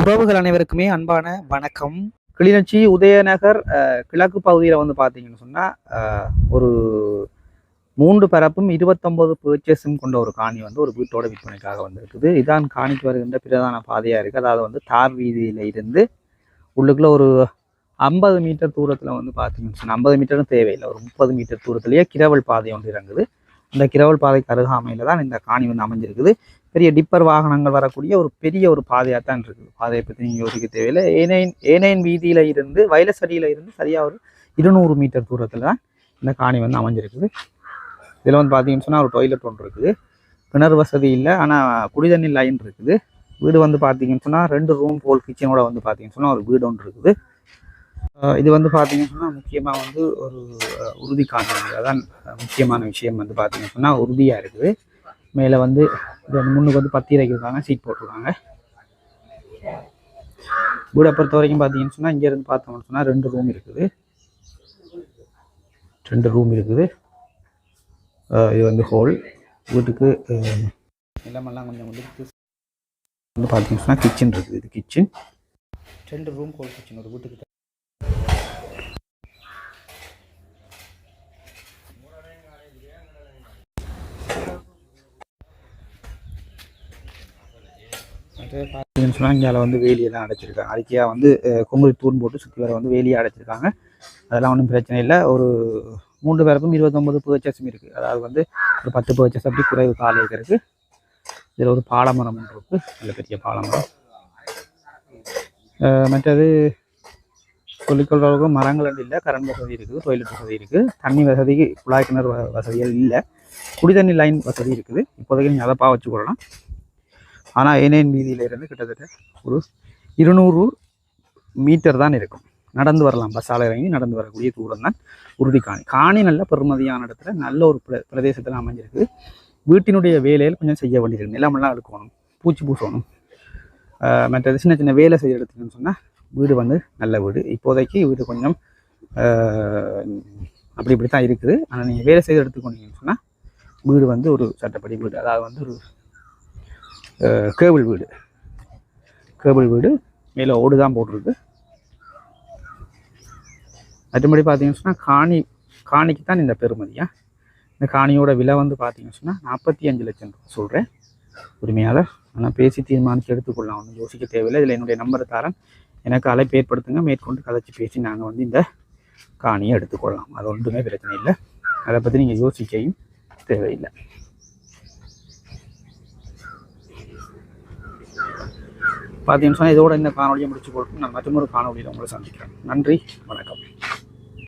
உறவுகள் அனைவருக்குமே அன்பான வணக்கம். கிளிநொச்சி உதயநகர் கிழக்கு பகுதியில் வந்து பார்த்தீங்கன்னு சொன்னால் ஒரு மூன்று பரப்பும் இருபத்தொம்போது பர்ச்சேஸும் கொண்ட ஒரு காணி வந்து ஒரு வீட்டோட விற்பனைக்காக வந்திருக்குது. இதான் காணிக்கு வருகின்ற பிரதான பாதையாக இருக்குது அதாவது வந்து தார் வீதியில் இருந்து உள்ளுக்குள்ள ஒரு ஐம்பது மீட்டர் தூரத்தில் வந்து பார்த்தீங்கன்னு சொன்னால் ஐம்பது மீட்டரும் தேவையில்லை. ஒரு முப்பது மீட்டர் தூரத்திலேயே கிரவல் பாதை ஒன்று இறங்குது. இந்த கிரவல் பாதைக்கு அருகாமையில் தான் இந்த காணி வந்து அமைஞ்சிருக்குது. பெரிய டிப்பர் வாகனங்கள் வரக்கூடிய ஒரு பெரிய ஒரு பாதையாக தான் இருக்குது. பாதையை பற்றி நீங்கள் யோசிக்க தேவையில்லை. ஏனையின் ஏனையின் வீதியில் இருந்து வயலசடியில் இருந்து சரியாக ஒரு இருநூறு மீட்டர் தூரத்தில் தான் இந்த காணி வந்து அமைஞ்சிருக்குது. இதில் வந்து பார்த்தீங்கன்னு சொன்னால் ஒரு டொய்லெட் ஒன்று இருக்குது. கிணறு வசதி இல்லை ஆனால் குடிதண்ணி லைன் இருக்குது. வீடு வந்து பார்த்தீங்கன்னு சொன்னால் ரெண்டு ரூம் போல் கிச்சனோட வந்து பார்த்தீங்கன்னு சொன்னால் ஒரு வீடு ஒன்று இருக்குது. இது வந்து பார்த்தீங்கன்னு சொன்னால் முக்கியமாக வந்து ஒரு உறுதி காணி அதான் முக்கியமான விஷயம் வந்து பார்த்தீங்கன்னு சொன்னால் உறுதியாக இருக்குது. மேலே வந்து முன்னுக்கு வந்து பத்தி இறக்கியிருக்காங்க சீட் போட்டிருக்காங்க. வீடை பொறுத்த வரைக்கும் பார்த்தீங்கன்னு சொன்னால் இங்கேருந்து பார்த்தோம்னு சொன்னால் ரெண்டு ரூம் இருக்குது. ரெண்டு ரூம் இருக்குது. இது வந்து ஹோல் வீட்டுக்கு நிலமெல்லாம் கொஞ்சம் வந்து வந்து பார்த்தீங்கன்னு சொன்னால் கிச்சன் இருக்குது. இது கிச்சன் ரெண்டு ரூம் ஹோல் கிச்சன் ஒரு வீட்டுக்கு பார்த்தீங்கன்னு சொன்னால் இங்கே வந்து வேலியெல்லாம் அடைச்சிருக்காங்க. அறிக்கையாக வந்து அஹ், தூண் போட்டு சுற்றி வர வந்து வேலியை அடைச்சிருக்காங்க. அதெல்லாம் ஒன்றும் பிரச்சனை இல்லை. ஒரு மூன்று பேருக்கும் இருபத்தொம்பது பர்ச்சஸும் இருக்குது அதாவது வந்து ஒரு பத்து பர்ச்சஸ் அப்படி குறைவு கால இருக்குது இதில் ஒரு பாலமரம் ஒன்று இருக்குது நல்ல பெரிய பாலமரம். மற்றது சொல்லிக்கொள்கிற அளவுக்கு மரங்கள் வந்து இல்லை. கரண்ட் வசதி இருக்குது டொய்லெட் வசதி இருக்குது. தண்ணி வசதிக்கு குழாய் கிணறு வசதிகள் இல்லை. குடி தண்ணி லைன் வசதி இருக்குது. இப்போதைக்கு நீங்கள் அதை பா வச்சுக்கொள்ளலாம் ஆனால் ஏனேன் வீதியிலிருந்து கிட்டத்தட்ட ஒரு இருநூறு மீட்டர் தான் இருக்கும். நடந்து வரலாம். பஸ்ஸால் இறங்கி நடந்து வரக்கூடிய தூரம் தான் உறுதி காணி. காணி நல்ல பெருமதியான இடத்துல நல்ல ஒரு பிர பிரதேசத்தில் அமைஞ்சிருக்கு. வீட்டினுடைய வேலையில் கொஞ்சம் செய்ய வேண்டியிருக்கு நிலமெல்லாம் எடுக்கணும் பூச்சி பூசணும். மற்ற சின்ன சின்ன வேலை செய்ய எடுத்துக்கணும்னு சொன்னால் வீடு வந்து நல்ல வீடு. இப்போதைக்கு வீடு கொஞ்சம் அப்படி இப்படி தான் இருக்குது. ஆனால் நீங்கள் வேலை செய்து எடுத்துக்கொண்டீங்கன்னு சொன்னால் வீடு வந்து ஒரு சட்டப்படி வீடு. அதாவது வந்து ஒரு கேபிள் வீடு. கேபிள் வீடு மேலே ஓடு தான் போட்டிருக்கு. மற்றபடி பார்த்தீங்கன்னு சொன்னால் காணி காணிக்கு தான் இந்த பெருமதியா இந்த காணியோட விலை வந்து பார்த்தீங்கன்னு சொன்னால் நாற்பத்தி அஞ்சு லட்சம் ரூபா சொல்கிறேன் உரிமையாளர் ஆனால் பேசி தீர்மானித்து எடுத்துக்கொள்ளலாம். ஒன்றும் யோசிக்க தேவையில்லை. இதில் என்னுடைய நம்பரை தரேன். எனக்கு அழைப்பு ஏற்படுத்துங்க. மேற்கொண்டு கதைச்சி பேசி நாங்கள் வந்து இந்த காணியை எடுத்துக்கொள்ளலாம். அது ஒன்றுமே பிரச்சனை இல்லை. அதை பற்றி நீங்கள் யோசிக்கவும் தேவையில்லை. பார்த்தீங்கன்னு சொன்னால் இதோட இந்த காணொலியை முடிச்சு கொடுக்கும். நான் மற்றொரு காணொலியில் உங்களை சந்திக்கிறேன். நன்றி. வணக்கம்.